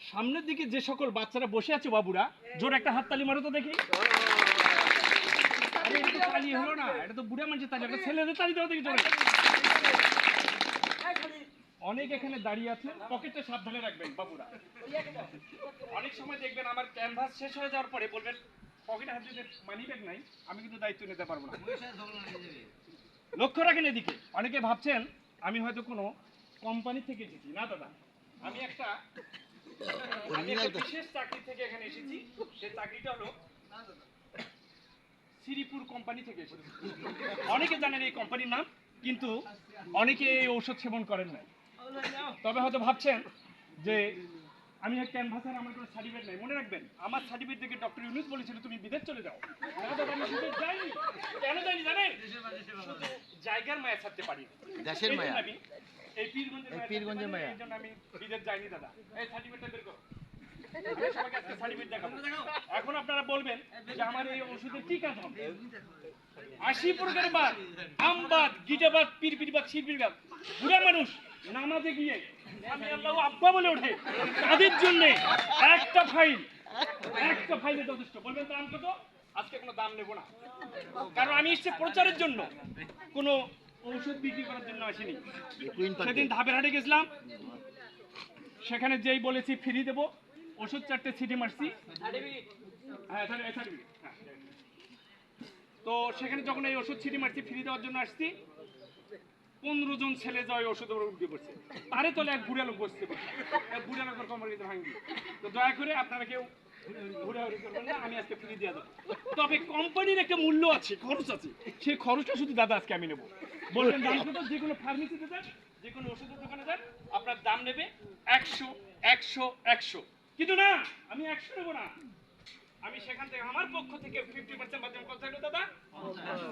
সামনের দিকে যে সকল বাচ্চারা বসে আছে বাবুরা জোর একটা হাততালি মারো তো দেখি। আরে এটা তো তালি হলো না এটা তো বুড়া মানুষের তালি একটা ছেলেদের তালি দাও দেখি জোরে। অনেক এখানে দাঁড়িয়ে আছে পকেটে সাবধানে রাখবেন বাবুরা। অনেক সময় দেখবেন আমার ক্যানভাস শেষ হয়ে যাওয়ার পরে বলবেন পকেটে হাত দিতে মানি ব্যাগ নাই আমি কিন্তু দায়িত্ব নিতে পারব না। লক্ষ্য রাখেন এদিকে অনেকে ভাবছেন আমি হয়তো কোনো কোম্পানি থেকে এসেছি না দাদা? আমি একটা আমি একটা বিশেষ চাকরি থেকে এখানে এসেছি সেই চাকরিটা হলো শ্রীপুর কোম্পানি থেকে এসেছি। অনেকে জানেন এই কোম্পানির নাম কিন্তু অনেকে এই ঔষধ সেবন করেন নাই। তবে হয়তো ভাবছেন যে আমি এক ক্যানভাসের আমার কোনো সার্টিফিকেট নেই। মনে রাখবেন আমার সার্টিফিকেট থেকে ডক্টর ইউনুস বলেছিল তুমি বিদেশ চলে যাও। না দাদা, আমি বিদেশ যাইনি। কেন যাইনি জানেন? জায়গার মায়া ছাড়তে পারি দেশের মায়া। এই পীরগঞ্জের এই পীরগঞ্জের মায়া। জন্য আমি বিদেশ যাইনি দাদা। এই সার্টিফিকেটটা বের করো। এখন আপনারা বলবেন যে আমার এই ওষুধের কি কাজ হবে আশি প্রকার বাদ আমবাদ গিটাবাদ পিরপিরবাদ শিরপিরবাদ বুড়া মানুষ নামাজে গিয়ে আমি আল্লাহ আব্বা বলে ওঠে। তাদের জন্য একটা ফাইল একটা ফাইলে যথেষ্ট। বলবেন দাম কত? আজকে কোনো দাম নেব না। কারণ আমি এসেছি প্রচারের জন্য। কোনো ঔষধ বিক্রি করার জন্য আসিনি। সেদিন ধাপের হাটে গেছিলাম। সেখানে যেই বলেছি ফ্রি দেবো। ওষুধ চারটে ছিটি মারছি। হ্যাঁ হ্যাঁ। তো সেখানে যখন এই ওষুধ ছিটি মারছি ফ্রি দেওয়ার জন্য আসছি পনেরো জন ছেলে যায় ওষুধ ওপর উঠে পড়ছে। তারে তলে এক বুড়া লোক বসতে পারছে এক বুড়া লোকের কমর কিন্তু ভাঙবি তো দয়া করে আপনারা কেউ আমি আজকে ফ্রি দিয়ে দেবো। তবে কোম্পানির একটা মূল্য আছে খরচ আছে। সেই খরচটা শুধু দাদা আজকে আমি নেব। বলবেন দাম কত যে কোনো ফার্মেসিতে যান যে কোনো ওষুধের দোকানে যান আপনার দাম নেবে একশো একশো একশো। কিন্তু না আমি একশো নেব না। আমি সেখান থেকে আমার পক্ষ থেকে ফিফটি পার্সেন্ট মাধ্যমে কত থাকল দাদা?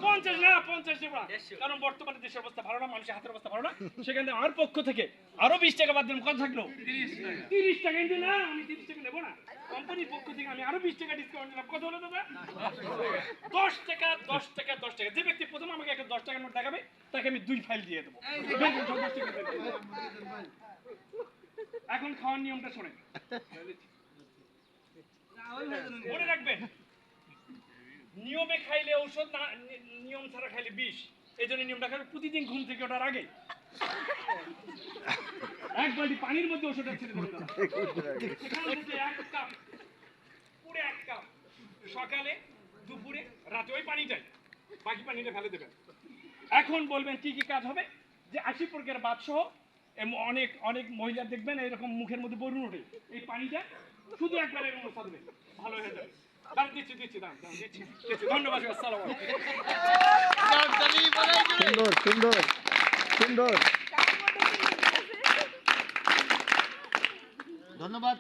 পঞ্চাশ। না পঞ্চাশ দেবো না। কারণ বর্তমানে দেশের অবস্থা ভালো না মানুষের হাতের অবস্থা ভালো না। সেখান থেকে আমার পক্ষ থেকে আরও বিশ টাকা বাদ দিলাম কত থাকল? তিরিশ টাকা কিন্তু না আমি তিরিশ টাকা নেব না। কোম্পানির পক্ষ থেকে আমি আরও বিশ টাকা ডিসকাউন্ট নিলাম। কত হলো দাদা? দশ টাকা দশ টাকা দশ টাকা। যে ব্যক্তি প্রথম আমাকে একটা দশ টাকার নোট দেখাবে তাকে আমি দুই ফাইল দিয়ে দেবো। এখন খাওয়ার নিয়মটা শোনেন। মনে রাখবেন নিয়মে খাইলে ঔষধ না নিয়ম ছাড়া খাইলে বিষ। এই জন্য নিয়মটা খাবে প্রতিদিন ঘুম থেকে ওঠার আগে এক বালতি পানির মধ্যে ওষুধটা ছেড়ে দেবে সেখান থেকে এক কাপ পুরো এক কাপ। সকালে দুপুরে রাতে ওই পানিটাই। বাকি পানিটা ফেলে দেবেন। এখন বলবেন কি কি কাজ হবে? যে আশি প্রকার বাদসহ অনেক অনেক মহিলা দেখবেন এরকম মুখের মধ্যে বরুণ ওঠে। এই পানিটা শুধু একবার এর মধ্যে দেবেন ভালো হয়ে যাবে। দাম দিচ্ছি দিচ্ছি দাম দাম দিচ্ছি দিচ্ছি। ধন্যবাদ আসসালাম সুন্দর সুন্দর। সুন্দর। ধন্যবাদ।